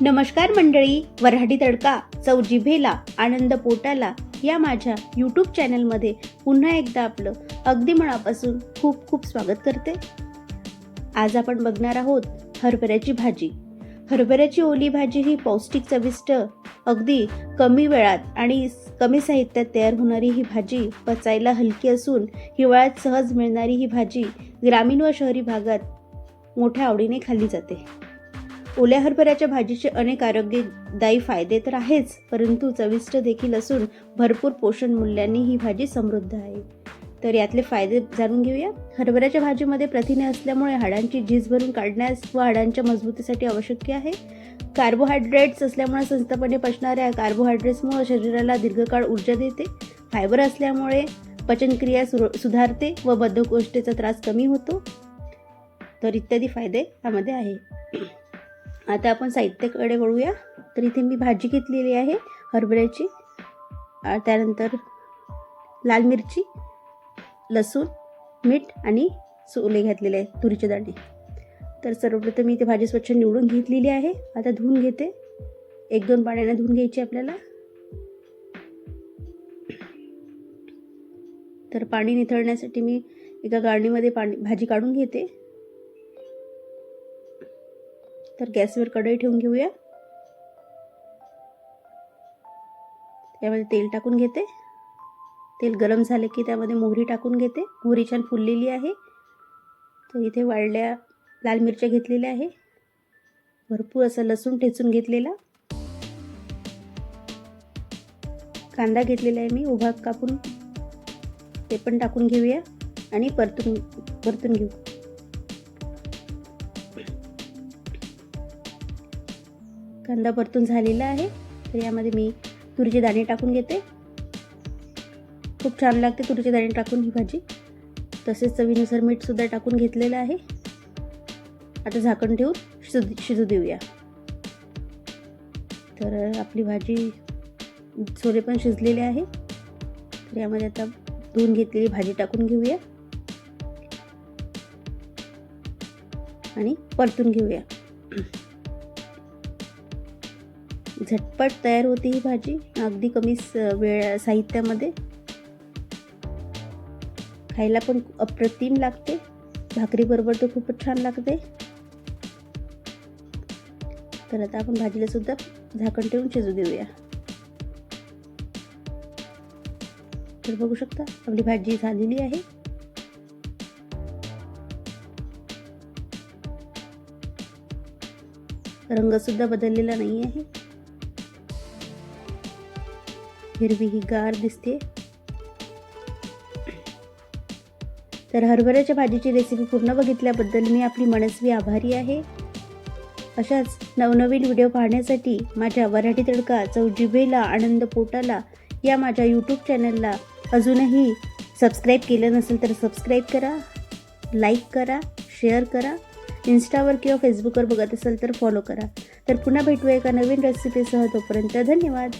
नमस्कार मंडळी वऱ्हाडी तडका चव जिभेला आनंद पोटाला या माझ्या यूट्यूब चॅनलमध्ये पुन्हा एकदा आपलं अगदी मनापासून खूप खूप स्वागत करते. आज आपण बघणार आहोत हरभऱ्याची भाजी. हरभऱ्याची ओली भाजी ही पौष्टिक चविष्ट अगदी कमी वेळात आणि कमी साहित्यात तयार होणारी ही भाजी पचायला हलकी असून हिवाळ्यात सहज मिळणारी ही भाजी ग्रामीण व शहरी भागात मोठ्या आवडीने खाल्ली जाते. ओल्या हरभऱ्याच्या भाजीचे अनेक आरोग्यदायी फायदे तर आहेच परंतु चविष्ट देखील असून भरपूर पोषण मूल्यांनी ही भाजी समृद्ध आहे. तर यातले फायदे जाणून घेऊया. हरभऱ्याच्या भाजीमध्ये प्रथिने असल्यामुळे हाडांची झीज भरून काढण्यास व हाडांच्या मजबूतीसाठी आवश्यक आहे. कार्बोहायड्रेट्स असल्यामुळे संस्थापने पचणाऱ्या कार्बोहायड्रेट्समुळे शरीराला दीर्घकाळ ऊर्जा देते. फायबर असल्यामुळे पचनक्रिया सुर सुधारते व बद्धकोष्ठेचा त्रास कमी होतो. तर इत्यादी फायदे यामध्ये आहे. आता आपण साहित्याकडे वळूया. तर इथे मी भाजी घेतलेली आहे हरभऱ्याची. त्यानंतर लाल मिरची लसूण मीठ आणि सोले घातलेले आहे तुरीचे दाणे तर सर्वप्रथम मी इथे भाजी स्वच्छ निवडून घेतलेली आहे. आता धुवून घेते. एक दोन पाण्याने धुवून घ्यायची आपल्याला. तर पाणी निथळण्यासाठी मी एका गाळणीमध्ये पाणी भाजी काढून घेते. तर गॅसवर कढई ठेवून घेऊया. त्यामध्ये तेल टाकून घेते. तेल गरम झाले की त्यामध्ये मोहरी टाकून घेते. मोहरी छान फुललेली आहे. तर इथे वाळल्या लाल मिरच्या घेतलेल्या आहे. भरपूर असं लसूण ठेचून घेतलेला. कांदा घेतलेला आहे मी उभा कापून. ते पण टाकून घेऊया आणि परतून परतून घेऊ. कांदा परतून झालेला आहे. तर यामध्ये मी तुरीचे दाणे टाकून घेते. खूप छान लागते तुरीचे दाणे टाकून ही भाजी. तसेच चवीनुसार मीठसुद्धा टाकून घेतलेलं आहे. आता झाकण ठेवून शिजू शिजू देऊया. तर आपली भाजी छोले पण शिजलेले आहे. तर यामध्ये आता धुवून घेतलेली भाजी टाकून घेऊया. आणि परतून घेऊया. झटपट तयार होते ही भाजी. अगदी कमी स- वेळ साहित्यामध्ये. खायला पण अप्रतिम लागते. भाकरीबरोबर तर खूपच छान लागते. तर आता आपण भाजीला सुद्धा झाकण ठेवून शिजू देऊया. तर बघू शकता आपली भाजी झालेली आहे. रंग सुद्धा बदललेला नाही आहे हिरवी ही गार दिसते. तर हरभऱ्याच्या भाजीची रेसिपी पूर्ण बघितल्याबद्दल मी आपली मनस्वी आभारी आहे. अशाच नवनवीन व्हिडिओ पाहण्यासाठी माझ्या वराठी तडका चौजिभेला आनंद पोटाला या माझ्या यूट्यूब चॅनलला अजूनही सबस्क्राईब केलं नसेल तर सबस्क्राईब करा लाईक करा शेअर करा. इन्स्टावर किंवा फेसबुकवर बघत असेल तर फॉलो करा. तर पुन्हा भेटूया एका नवीन रेसिपीसह तोपर्यंत धन्यवाद.